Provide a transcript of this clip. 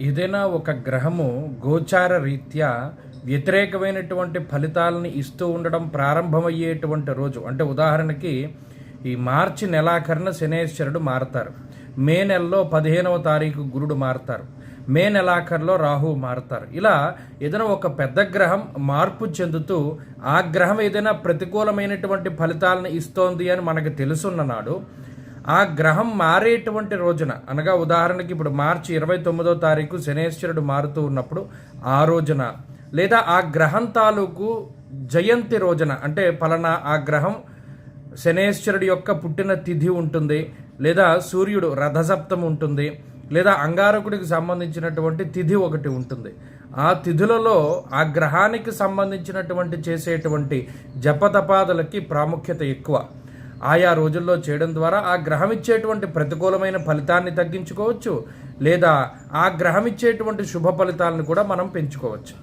ఏదైనా ఒక గ్రహము గోచార రీత్యా వ్యతిరేకమైనటువంటి ఫలితాలను ఇస్తూ ఉండడం ప్రారంభమయ్యేటువంటి రోజు. అంటే ఉదాహరణకి ఈ మార్చి నెలాఖరున శనేశ్వరుడు మారతారు. మే నెలలో పదిహేనవ తారీఖు గురుడు మారతారు. మే నెలాఖరులో రాహు మారతారు. ఇలా ఏదైనా ఒక పెద్ద గ్రహం మార్పు చెందుతూ ఆ గ్రహం ఏదైనా ప్రతికూలమైనటువంటి ఫలితాలను ఇస్తోంది అని మనకు తెలుసున్న నాడు ఆ గ్రహం మారేటువంటి రోజున అనగా ఉదాహరణకి ఇప్పుడు మార్చి ఇరవై తొమ్మిదో తారీఖు శనేశ్వరుడు మారుతూ ఉన్నప్పుడు ఆ రోజున లేదా ఆ గ్రహం తాలూకు జయంతి రోజున అంటే పలానా ఆ గ్రహం శనేశ్వరుడి యొక్క పుట్టిన తిథి ఉంటుంది లేదా సూర్యుడు రథసప్తం ఉంటుంది లేదా అంగారకుడికి సంబంధించినటువంటి తిథి ఒకటి ఉంటుంది. ఆ తిథులలో ఆ గ్రహానికి సంబంధించినటువంటి చేసేటువంటి జపతపాదులకి ప్రాముఖ్యత ఎక్కువ. ఆయా రోజుల్లో చేయడం ద్వారా ఆ గ్రహం ఇచ్చేటువంటి ప్రతికూలమైన ఫలితాన్ని తగ్గించుకోవచ్చు లేదా ఆ గ్రహం ఇచ్చేటువంటి శుభ ఫలితాలను కూడా మనం పెంచుకోవచ్చు.